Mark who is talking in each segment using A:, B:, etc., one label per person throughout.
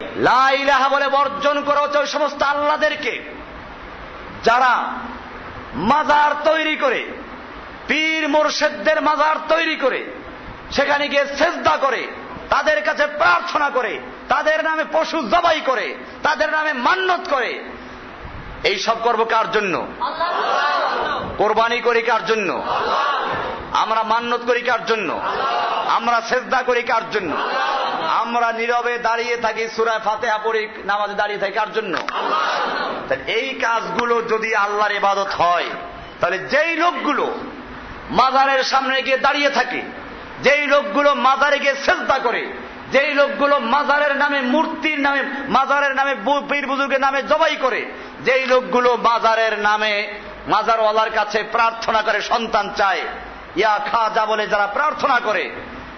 A: লা ইলাহা বলে বর্জন করা হচ্ছে ওই সমস্ত আল্লাহদেরকে যারা মাজার তৈরি করে, পীর মোরশেদদের মাজার তৈরি করে, সেখানে গিয়ে সেজদা করে, তাদের কাছে প্রার্থনা করে, তাদের নামে পশু জবাই করে, তাদের নামে মান্যত করে। এই সব করব কার জন্য? কোরবানি করি কার জন্য? আমরা মান্যত করি কার জন্য? আমরা সেজদা করি কার জন্য? আমরা নীরবে দাঁড়িয়ে থাকি সুরায় ফাতেহা পড়ি, নামাজে দাঁড়িয়ে থাকি, কার জন্য? এই কাজগুলো যদি আল্লাহর ইবাদত হয়, তাহলে যেই লোকগুলো মাজারের সামনে গিয়ে দাঁড়িয়ে থাকে, যেই লোকগুলো মাজারে গিয়ে সেজদা করে, যেই লোকগুলো মাজারের নামে মূর্তির নামে, মাজারের নামে পীর বুজুর্গের নামে জবাই করে, যেই লোকগুলো মাজারের নামে মাজারওয়ালার কাছে প্রার্থনা করে, সন্তান চায়, ইয়া খাজা বলে যারা প্রার্থনা করে,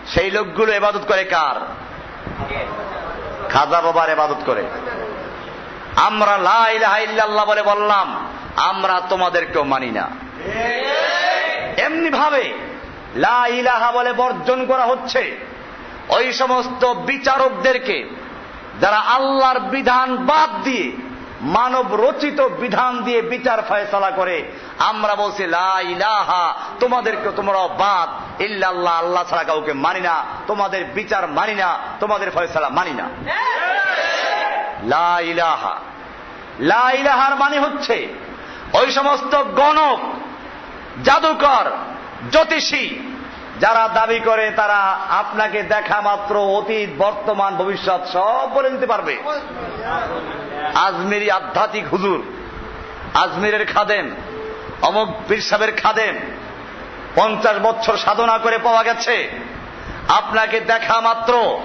A: সেই লোকগুলো এবাদত করে কার? খাজা বাবার এবাদত করে। আমরা লা ইলাহা ইল্লাল্লাহ বলে বললাম, আমরা তোমাদেরকেও মানি না। এমনি ভাবে লা ইলাহা বলে বর্জন করা হচ্ছে। ওই সমস্ত বিচারকদেরকে যারা আল্লাহর বিধান বাদ দিয়ে, মানব রচিত বিধান দিয়ে বিচার ফয়সলা করে, আমরা বলছি লা ইলাহা তোমাদেরকে তোমরা বাদ ইল্লাল্লাহ, আল্লাহ ছাড়া কাউকে মানি না। তোমাদের বিচার মানি না, তোমাদের ফয়সলা মানি না। লা ইলাহা। লা ইলাহার মানে হচ্ছে ওই সমস্ত গণক, জাদুকর, জ্যোতিষী, যারা দাবি করে তারা আপনাকে দেখা মাত্র অতীত, বর্তমান, ভবিষ্যৎ সব বলে দিতে পারবে। আজমিরি আধ্যাত্মিক হুজুর, আজমিরের খাদেম, অমক পীর সাহেবের খাদেম পঞ্চাশ বছর সাধনা করে পাওয়া গেছে। আপনাকে দেখা মাত্র।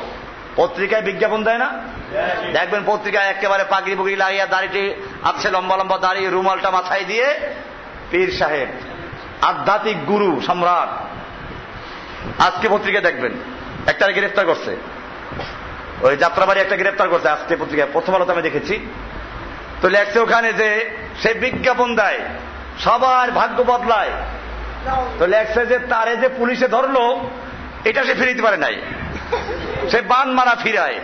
A: পত্রিকায় বিজ্ঞাপন দেয় না? দেখবেন পত্রিকায় একেবারে পাগড়ি পুগড়ি লাগিয়ে দাড়িটি আছে, লম্বা লম্বা দাড়ি, রুমালটা মাথায় দিয়ে পীর সাহেব, আধ্যাত্মিক গুরু, সম্রাট, আজকে পত্রিকা দেখবেন। একটা গ্রেফতার করছে। ওই যাত্রাবাড়ি একটা গ্রেফতার করছে আজকে পত্রিকায়। প্রথম আলোতে আমি দেখেছি। তো লেখছে ওখানে যে সে বিজ্ঞাপন দেয়, সবার ভাগ্য বদলায়। তো লেখছে যে তারে যে পুলিশে ধরলো, এটা সে ফিরিতে পারে নাই। সে বান মারা ফিরায়,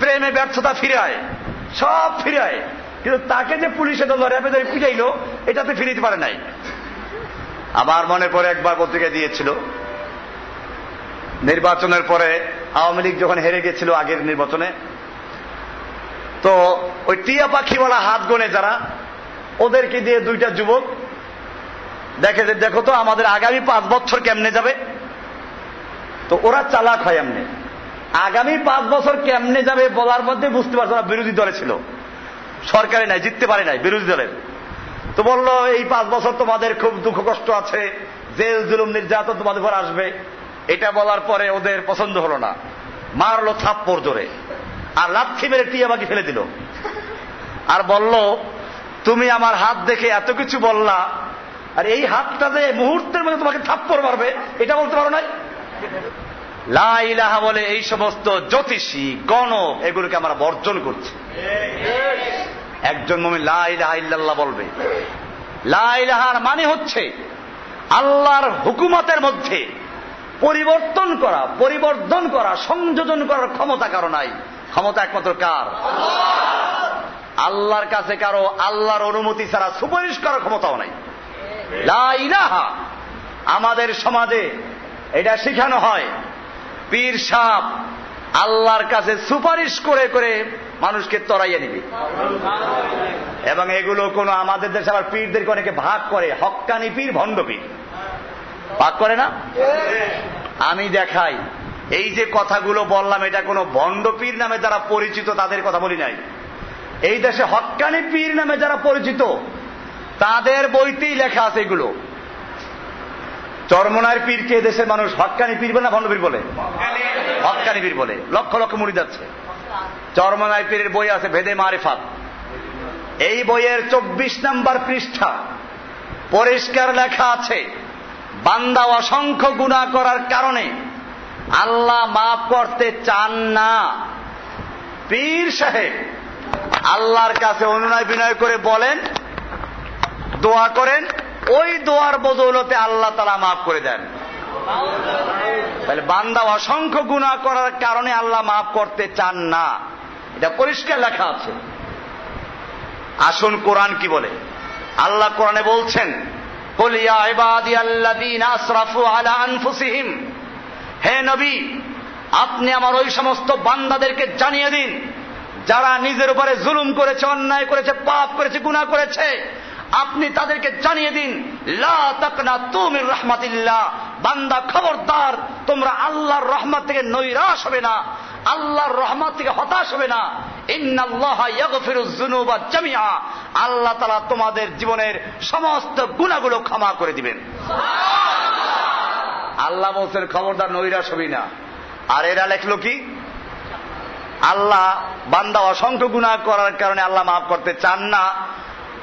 A: প্রেমে ব্যর্থতা ফিরায়, সব ফিরায়। কিন্তু তাকে যে পুলিশে ধরলো র্যাপে ধরে পিটাইলো, এটাতে ফিরিতে পারে নাই। আমার মনে পড়ে একবার পত্রিকা দিয়েছিল, নির্বাচনের পরে আওয়ামী লীগ যখন হেরে গেছিল আগের নির্বাচনে, তো ওই টিয়া পাখিওয়ালা হাত গনে যারা, ওদেরকে দিয়ে দুইটা যুবক দেখে যে দেখো তো আমাদের আগামী পাঁচ বছর কেমনে যাবে? তো ওরা চালাক হয় এমনি। আগামী পাঁচ বছর কেমনে যাবে বলার মধ্যে বুঝতে পারছ না, বিরোধী দলে ছিল। সরকারি নাই, জিততে পারে নাই, বিরোধী দলের তো বলল, এই পাঁচ বছর তোমাদের খুব দুঃখ কষ্ট আছে, জেল, জুলুম, নির্যাতন তোমাদের উপর আসবে। এটা বলার পরে ওদের পছন্দ হলো না। মারলো থাপ্পড় জোরে। আর লাথি মেরে টিয়া বাকি ফেলে দিল। আর বলল, তুমি আমার হাত দেখে এত কিছু বললা আর এই হাতটা যে মুহূর্তের মধ্যে তোমাকে থাপ্পড় মারবে এটা বলতে পারো নাই? লা ইলাহা বলে এই সমস্ত জ্যোতিষী গণক এগুলোকে আমরা বর্জন করছি। একজন মমি লা ইলাহা ইল্লাল্লাহ বলবে। লা ইলাহার মানে হচ্ছে আল্লাহর হুকুমতের মধ্যে পরিবর্তন করা পরিবর্তন করা সংযোজন করার ক্ষমতা কারও নাই। ক্ষমতা একমাত্র কার? আল্লাহর কাছে কারও আল্লাহর অনুমতি ছাড়া সুপারিশ করার ক্ষমতাও নাই। আমাদের সমাজে এটা শিখানো হয়। পীর সাপ আল্লাহর কাছে সুপারিশ করে করে মানুষকে তরাইয়ে নিবে। এবং এগুলো কোনো আমাদের দেশে আবার পীরদেরকে অনেকে ভাগ করে। হক্কানি পীর, ভণ্ড পীর। ভাগ করে না? আমি দেখাই, এই যে কথাগুলো বললাম, এটা কোনো ভণ্ড পীর নামে যারা পরিচিত তাদের কথা বলি নাই। এই দেশে হক্কানি পীর নামে যারা পরিচিত তাদের বইতেই লেখা আছে এগুলো। চরমনার পীরকে দেশের মানুষ? হক্কানি পীর বলে না ভণ্ড পীর বলে? হক্কানি পীর বলে। লক্ষ লক্ষ মুড়ি যাচ্ছে। চরমনায় পীরের বই আছে ভেদে মারেফাত। এই বইয়ের চব্বিশ নাম্বার পৃষ্ঠা। পরিষ্কার লেখা আছে, বান্দা অসংখ্য গুণা করার কারণে আল্লাহ মাফ করতে চান না। পীর সাহেব, আল্লাহর কাছে অনুনয় বিনয় করে বলেন দোয়া করেন, ওই দোয়ার বদৌলতে আল্লাহ তারা মাফ করে দেন। তাহলে বান্দা অসংখ্য গুণা করার কারণে আল্লাহ মাফ করতে চান না। এটা পরিষ্কার লেখা আছে। আসুন কোরআন কি বলে? আল্লাহ কোরআনে বলছেন হে নবী, আপনি আমার ওই সমস্ত বান্দাদেরকে জানিয়ে দিন, যারা নিজের উপরে জুলুম করেছে, অন্যায় করেছে, পাপ করেছে গুণা করেছে আপনি তাদেরকে জানিয়ে দিন লা তাকনা তুমির রহমাতিল্লাহ। বান্দা খবরদার তোমরা আল্লাহর রহমত থেকে নৈরাশ হবে না আল্লাহর রহমত থেকে হতাশ হবে না। ইন্নাল্লাহ ইয়াগফিরুজ আল্লাহ তালা তোমাদের জীবনের সমস্ত গুনাহগুলো ক্ষমা করে দিবেন। আল্লাহ বলছেন খবরদার নৈরাশ হবি না। আর এরা লেখলো কি? আল্লাহ বান্দা অসংখ্য গুনাহ করার কারণে আল্লাহ মাফ করতে চান না।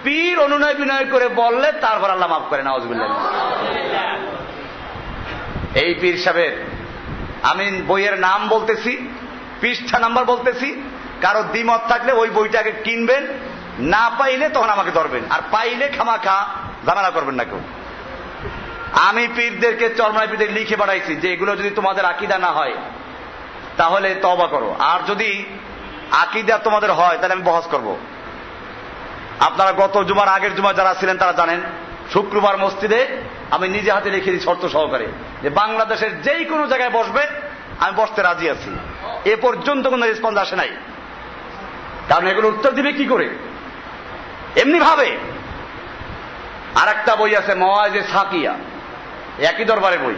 A: পীর অনুনয় বিনয় করে বললে তারপর আল্লাহ মাফ করে নওয়াজবিল্লাহ এই পীর সাহেবের আমি বইয়ের নাম বলতেছি, পৃষ্ঠা নাম্বার বলতেছি, কারও দ্বিমত থাকলে ওই বইটাকে কিনবেন, না পাইলে তখন আমাকে ধরবেন, আর পাইলে খামাখা ঝামেলা করবেন না কেউ। আমি পীরদেরকে চরমায় পীরদের লিখে বাড়াইছি যে এগুলো যদি তোমাদের আকিদা না হয়, তাহলে তবা করো। আর যদি আকিদা তোমাদের হয়, তাহলে আমি বহস করব। আপনারা গত জুমার আগের জুমা যারা ছিলেন তারা জানেন, শুক্রবার মসজিদে আমি নিজে হাতে লিখে দিই শর্ত সহকারে যে বাংলাদেশের যেই কোনো জায়গায় বসবে, আমি বসতে রাজি আছি। এ পর্যন্ত কোনো রেসপন্স আসে নাই। কারণ এগুলো উত্তর দিবে কি করে? এমনি ভাবে। আর একটা বই আছে, মওয়াজে সাকিয়া। একই দরবারে বই।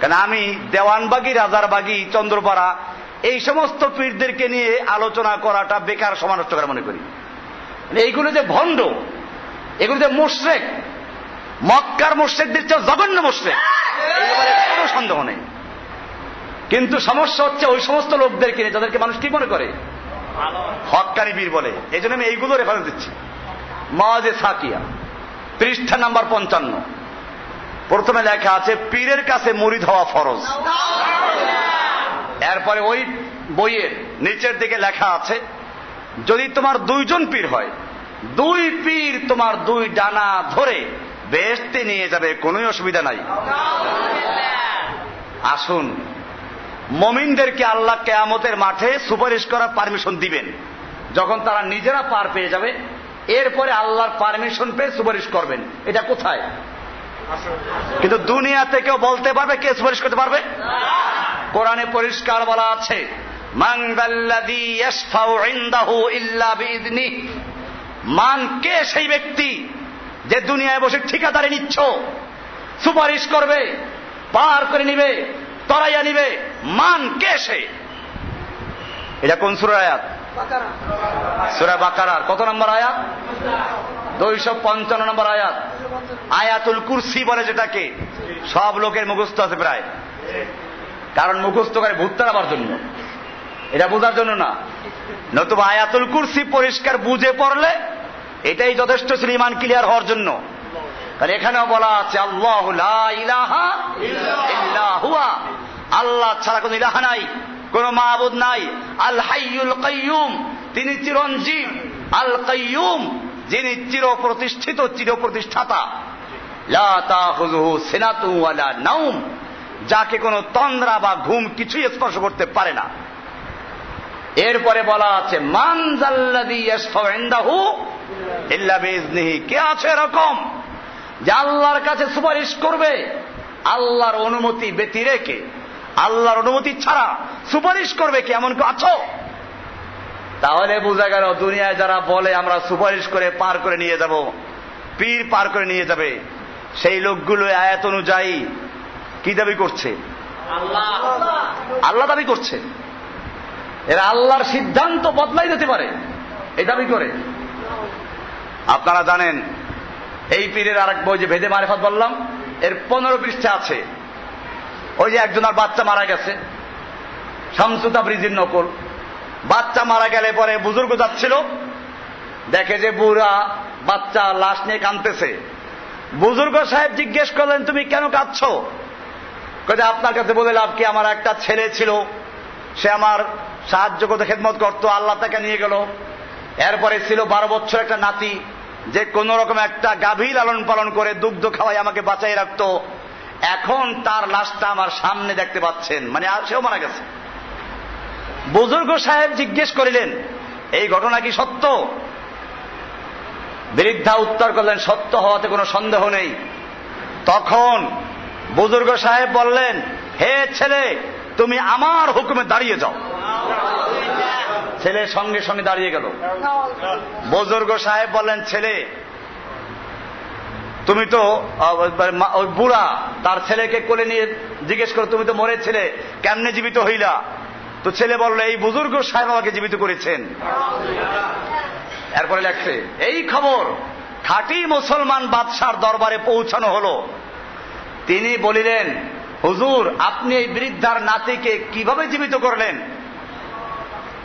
A: কেন আমি দেওয়ানবাগি, রাজারবাগি, চন্দ্রপাড়া, এই সমস্ত পীরদেরকে নিয়ে আলোচনা করাটা বেকার সমানষ্ট করে মনে করি। এইগুলো যে ভণ্ড এগুলো যে মোশরেক মক্কার মোশরেকদের চেয়ে জঘন্য মোশরেক। এই ব্যাপারে কোনো সন্দেহ নেই। কিন্তু সমস্যা হচ্ছে ওই সমস্ত লোকদেরকে নিয়ে যাদেরকে মানুষ কি মনে করে? হকানি বীর বলে। এই জন্য আমি এইগুলো রেফারেন্স দিচ্ছি। মজে সাকিয়া পৃষ্ঠা নাম্বার পঞ্চান্ন। প্রথমে লেখা আছে পীরের কাছে মুড়ি হওয়া ফরজ। এরপরে ওই বইয়ের নিচের দিকে লেখা আছে যদি তোমার দুইজন পীর হয়, দুই পীর তোমার দুই ডানা ধরে বেহেস্তে নিয়ে যাবে, কোনোই অসুবিধা নাই। আসুন, মমিনদেরকে আল্লাহ কেয়ামতের মাঠে সুপারিশ করার পারমিশন দিবেন। যখন তারা নিজেরা পার পেয়ে যাবে, এরপরে আল্লাহর পারমিশন পেয়ে সুপারিশ করবেন। এটা কোথায়? কিন্তু দুনিয়াতে কেউ বলতে পারবে, কে সুপারিশ করতে পারবে? কোরআনে পরিষ্কার বলা আছে মান কে সেই ব্যক্তি যে দুনিয়ায় বসে ঠিকাদারি নিচ্ছ, সুপারিশ করবে, পার করে নিবে, তরাইয়া নিবে, মান কে সে? এটা কোন সুরা আয়াত? সুরা বাকারার। কত নম্বর আয়াত? দুইশো পঞ্চান্ন নম্বর আয়াত। আয়াতুল কুরসি বলে যেটাকে, সব লোকের মুখস্থ আছে প্রায়। কারণ মুখস্থ করে ভূত আবার জন্য। এটা বোঝার জন্য না। নতুবা আয়াতুল কুরসি পরিষ্কার বুঝে পড়লে এটাই যথেষ্ট ছিল ইমান ক্লিয়ার হওয়ার জন্য। কারণ এখানেও বলা আছে, আল্লাহ আল্লাহ ছাড়া কোন ইলাহা নাই, কোন মাহবুদ নাই। আল হাইয়ুল কাইয়ুম, তিনি চিরঞ্জীব। আল কাইয়ুম, যিনি চির প্রতিষ্ঠিত চির প্রতিষ্ঠাতা নাউম যাকে কোনো তন্দ্রা বা ঘুম কিছুই স্পর্শ করতে পারে না। এরপরে বলা আছে মান কে আছে এরকম? যে আল্লাহর কাছে সুপারিশ করবে আল্লাহর অনুমতি ব্যতি রেখে আল্লাহর অনুমতি ছাড়া সুপারিশ করবে কি এমন কেউ আছো? তাহলে বোঝা গেল দুনিয়ায় যারা বলে আমরা সুপারিশ করে পার করে নিয়ে যাব পীর পার করে নিয়ে যাবে সেই লোকগুলো আয়াত অনুযায়ী কি দাবি করছে? আল্লাহ দাবি করছে। এরা আল্লাহর সিদ্ধান্ত বদলাই দিতে পারে। এই দাবি করে। আপনারা জানেন, এই পীরের আরেক বই যে ভেদে মারেফত বললাম, এর পনেরো পৃষ্ঠা আছে। ওই যে একজনের বাচ্চা মারা গেছে। শামসুতা ব্রিজির নকল। বাচ্চা মারা গেলে পরে বুজুর্গ যাচ্ছিল। দেখে যে বুড়া বাচ্চা লাশ নিয়ে কাঁদতেছে। বুজুর্গ সাহেব জিজ্ঞেস করলেন, তুমি কেন কাঁদছ? আপনার কাছে বলে লাভ কি? আমার একটা ছেলে ছিল। সে আমার সাহায্য করতে, খেদমত করতো, আল্লাহ তাকে নিয়ে গেল। এরপরে ছিল বারো বছর একটা নাতি, যে কোন রকম একটা গাভী লালন পালন করে দুগ্ধ খাওয়াই আমাকে বাঁচাই রাখতো। এখন তার লাশটা আমার সামনে দেখতে পাচ্ছেন মানে আর সেও মারা গেছে। বুজুর্গ সাহেব জিজ্ঞেস করিলেন, এই ঘটনা কি সত্য? বৃদ্ধা উত্তর করলেন, সত্য হওয়াতে কোনো সন্দেহ নেই। তখন বুজুর্গ সাহেব বললেন, হে ছেলে, তুমি আমার হুকুমে দাঁড়িয়ে যাও। ছেলে সঙ্গে সঙ্গে দাঁড়িয়ে গেল। বুজুর্গ সাহেব বললেন ছেলে তুমি তো আহ, মা- ওই বুড়া তার ছেলেকে কোলে নিয়ে জিজ্ঞেস করো তুমি তো মরে ছেলে কেমনে জীবিত হইলা? তো ছেলে বলল এই বুজুর্গ সাহেব আমাকে জীবিত করেছেন। এরপরে লেখছে এই খবর খাঁটি মুসলমান বাদশার দরবারে পৌঁছানো হলো। তিনি বলিলেন হুজুর আপনি এই বৃদ্ধার নাতিকে কীভাবে জীবিত করলেন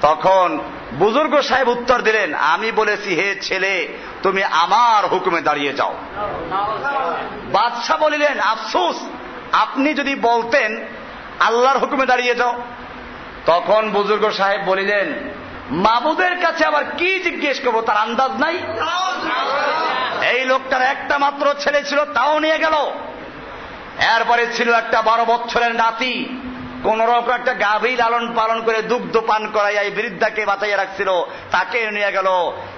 A: তখন বুজুর্গ সাহেব উত্তর দিলেন, আমি বলেছি, হে ছেলে, তুমি আমার হুকুমে দাঁড়িয়ে যাও। বাদশাহ বলিলেন, আফসুস, আপনি যদি বলতেন, আল্লাহর হুকুমে দাঁড়িয়ে যাও। তখন বুজুর্গ সাহেব বলিলেন, মাবুদের কাছে আবার কি জিজ্ঞেস করব, তার আন্দাজ নাই? এই লোকটার একটা মাত্র ছেলে ছিল, তাও নিয়ে গেল। এরপরে ছিল একটা বারো বছরের নাতি। কোন রকম একটা গাভী লালন পালন করে দুগ্ধ পান করাই এই বৃদ্ধাকে বাঁচাইয়া রাখছিল, তাকে নিয়ে গেল।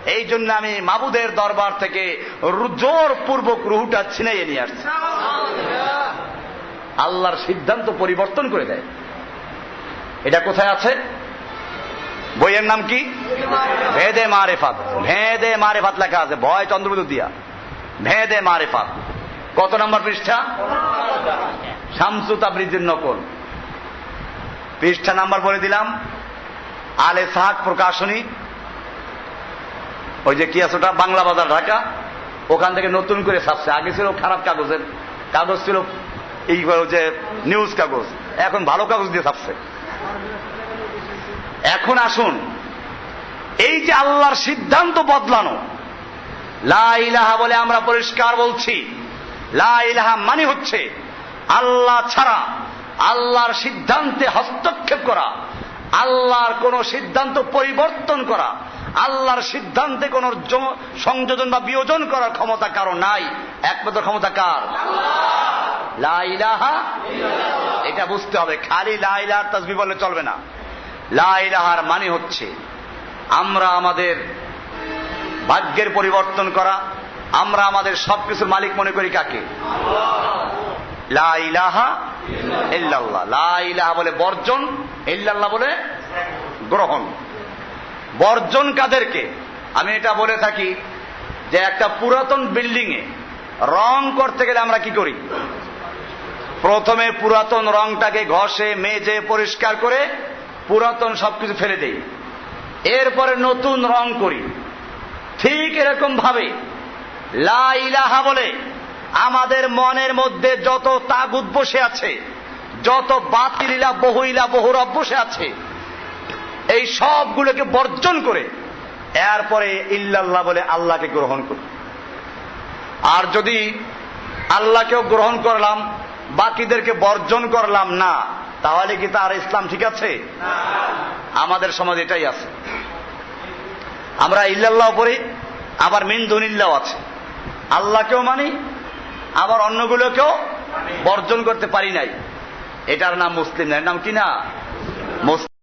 A: এই জন্য আমি মাবুদের দরবার থেকে রু- জোরপূর্বক রুহুটা ছিনাইয়ে নিয়ে আসছি। আল্লাহর সিদ্ধান্ত পরিবর্তন করে দেয়। এটা কোথায় আছে? বইয়ের নাম কি? ভেদে মারেফাত। ভেদে মারেফাত লেখা আছে। ভয় চন্দ্রবিদু দিয়া। ভেদে মারেফাত। কত নম্বর পৃষ্ঠা? শামসু তাবরিজের নকল। পৃষ্ঠা নাম্বার বলে দিলাম। আলে সাহাক প্রকাশনী। ওই যে কি আছে ওটা? বাংলা বাজার, ঢাকা। ওখান থেকে নতুন করে ছাপছে। আগে ছিল খারাপ কাগজের। কাগজ ছিল এই যে নিউজ কাগজ। এখন ভালো কাগজ দিয়ে ছাপছে। এখন আসুন। এই যে আল্লাহর সিদ্ধান্ত বদলানো, লা ইলাহা বলে আমরা পরিষ্কার বলছি। লা ইলাহা মানে হচ্ছে আল্লাহ ছাড়া আল্লাহর সিদ্ধান্তে হস্তক্ষেপ করা আল্লাহর কোন সিদ্ধান্ত পরিবর্তন করা আল্লাহর সিদ্ধান্তে কোন সংযোজন বা বিয়োজন করার ক্ষমতা কারও নাই। একমাত্র ক্ষমতা কার? লা ইলাহা এটা বুঝতে হবে। খালি লা ইলাহার তাসবি বললে চলবে না। লা ইলাহার মানে হচ্ছে আমরা আমাদের ভাগ্যের পরিবর্তন করা আমরা আমাদের সবকিছুর মালিক মনে করি কাকে? লা ইলাহা ইল্লাল্লাহ। লা ইলাহা বলে বর্জন, ইল্লাল্লাহ বলে গ্রহণ। বর্জন কাদেরকে? আমি এটা বলে থাকি যে একটা পুরাতন বিল্ডিং এ রং করতে গেলে আমরা কি করি? প্রথমে পুরাতন রংটাকে ঘষে, মেজে, পরিষ্কার করে পুরাতন সবকিছু ফেলে দেই। এরপরে নতুন রং করি। ঠিক এরকম ভাবে লা ইলাহা বলে আমাদের মনের মধ্যে যত তাগুদ বসে আছে যত বাতিলিলা বহুইলা বহুরব বসে আছে এই সবগুলোকে বর্জন করে এরপরে ইল্লাল্লাহ বলে আল্লাহকে গ্রহণ করি আর যদি আল্লাহকেও গ্রহণ করলাম বাকিদেরকে বর্জন করলাম না তাহলে কি তার ইসলাম ঠিক আছে? আমাদের সমাজ এটাই আছে। আমরা ইল্লাল্লাহ পড়ি আবার মিন দুনিল্লাহ আছে। আল্লাহকেও মানি আবার অন্যগুলোকেও বর্জন করতে পারি নাই। এটার নাম মুসলিম না এর নাম কি না? মুসলিম।